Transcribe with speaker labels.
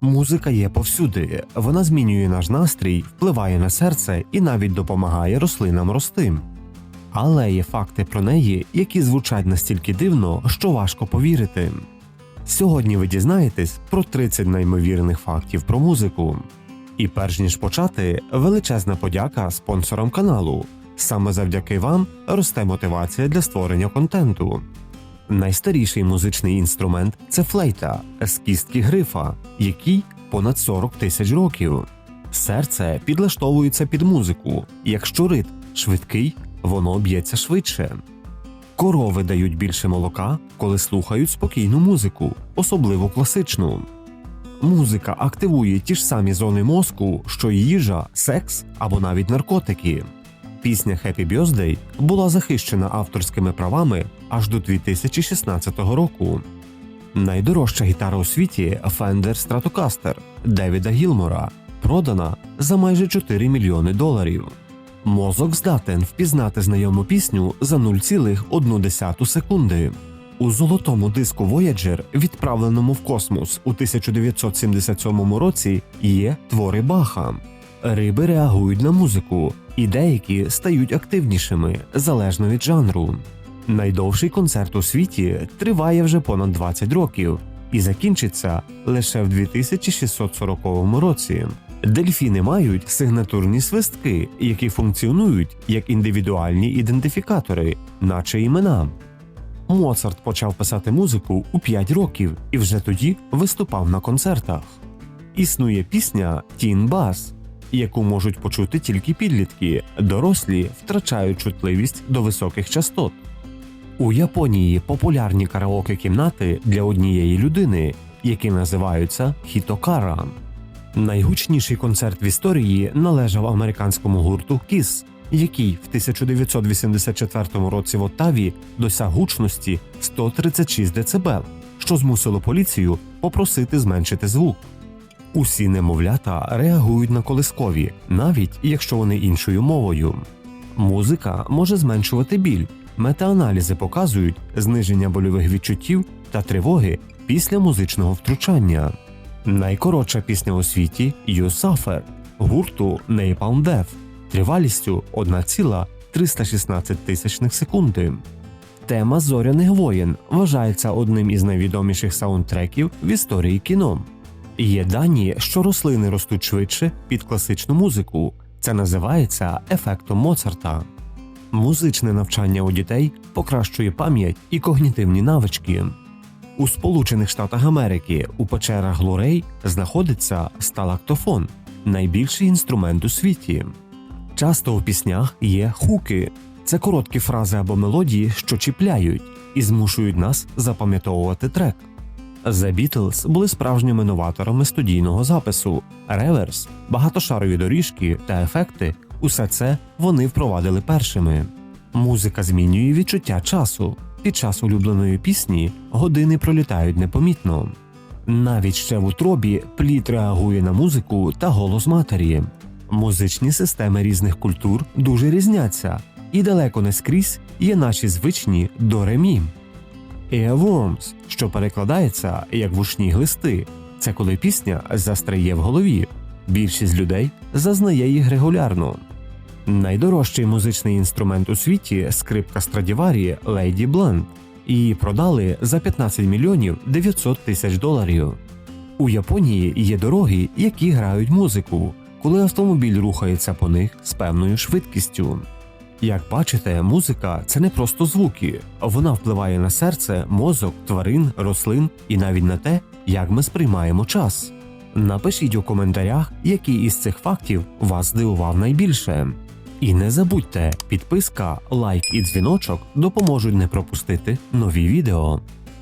Speaker 1: Музика є повсюди, вона змінює наш настрій, впливає на серце і навіть допомагає рослинам рости. Але є факти про неї, які звучать настільки дивно, що важко повірити. Сьогодні ви дізнаєтесь про 30 неймовірних фактів про музику. І перш ніж почати, величезна подяка спонсорам каналу. Саме завдяки вам росте мотивація для створення контенту. Найстаріший музичний інструмент це флейта з кістки грифа, який понад 40 тисяч років. Серце підлаштовується під музику. Якщо ритм швидкий, воно б'ється швидше. Корови дають більше молока, коли слухають спокійну музику, особливо класичну. Музика активує ті ж самі зони мозку, що й їжа, секс або навіть наркотики. Пісня Happy Birthday була захищена авторськими правами аж до 2016 року. Найдорожча гітара у світі Fender Stratocaster Девіда Гілмора продана за майже 4 мільйони доларів. Мозок здатен впізнати знайому пісню за 0,1 секунди. У золотому диску Voyager, відправленому в космос у 1977 році, є твори Баха. Риби реагують на музику, і деякі стають активнішими залежно від жанру. Найдовший концерт у світі триває вже понад 20 років і закінчиться лише в 2640 році. Дельфіни мають сигнатурні свистки, які функціонують як індивідуальні ідентифікатори, наче імена. Моцарт почав писати музику у 5 років і вже тоді виступав на концертах. Існує пісня Тін Бас, яку можуть почути тільки підлітки, дорослі втрачають чутливість до високих частот. У Японії популярні караоке кімнати для однієї людини, які називаються хітокара. Найгучніший концерт в історії належав американському гурту Kiss, який в 1984 році в Оттаві досяг гучності 136 дБ, що змусило поліцію попросити зменшити звук. Усі немовлята реагують на колискові, навіть якщо вони іншою мовою. Музика може зменшувати біль. Метааналізи показують зниження больових відчуттів та тривоги після музичного втручання. Найкоротша пісня у світі «You Suffer» гурту Napalm Death тривалістю 1,316 тисячних секунди. Тема зоряних воєн вважається одним із найвідоміших саундтреків в історії кіно. Є дані, що рослини ростуть швидше під класичну музику. Це називається ефектом Моцарта. Музичне навчання у дітей покращує пам'ять і когнітивні навички. У Сполучених Штатах Америки у печерах Глорей знаходиться сталактофон найбільший інструмент у світі. Часто в піснях є хуки це короткі фрази або мелодії, що чіпляють і змушують нас запам'ятовувати трек. The Beatles були справжніми новаторами студійного запису, реверс, багатошарові доріжки та ефекти усе це вони впровадили першими. Музика змінює відчуття часу. Під час улюбленої пісні години пролітають непомітно. Навіть ще в утробі плід реагує на музику та голос матері. Музичні системи різних культур дуже різняться, і далеко не скрізь є наші звичні до-ре-мі. Earworms, що перекладається як вушні глисти, це коли пісня застряє в голові. Більшість людей зазнає їх регулярно. Найдорожчий музичний інструмент у світі скрипка Страдіварі Лейді Бленд. Її продали за 15 мільйонів 900 тисяч доларів. У Японії є дороги, які грають музику, коли автомобіль рухається по них з певною швидкістю. Як бачите, музика це не просто звуки, вона впливає на серце, мозок, тварин, рослин і навіть на те, як ми сприймаємо час. Напишіть у коментарях, який із цих фактів вас здивував найбільше. І не забудьте, підписка, лайк і дзвіночок допоможуть не пропустити нові відео.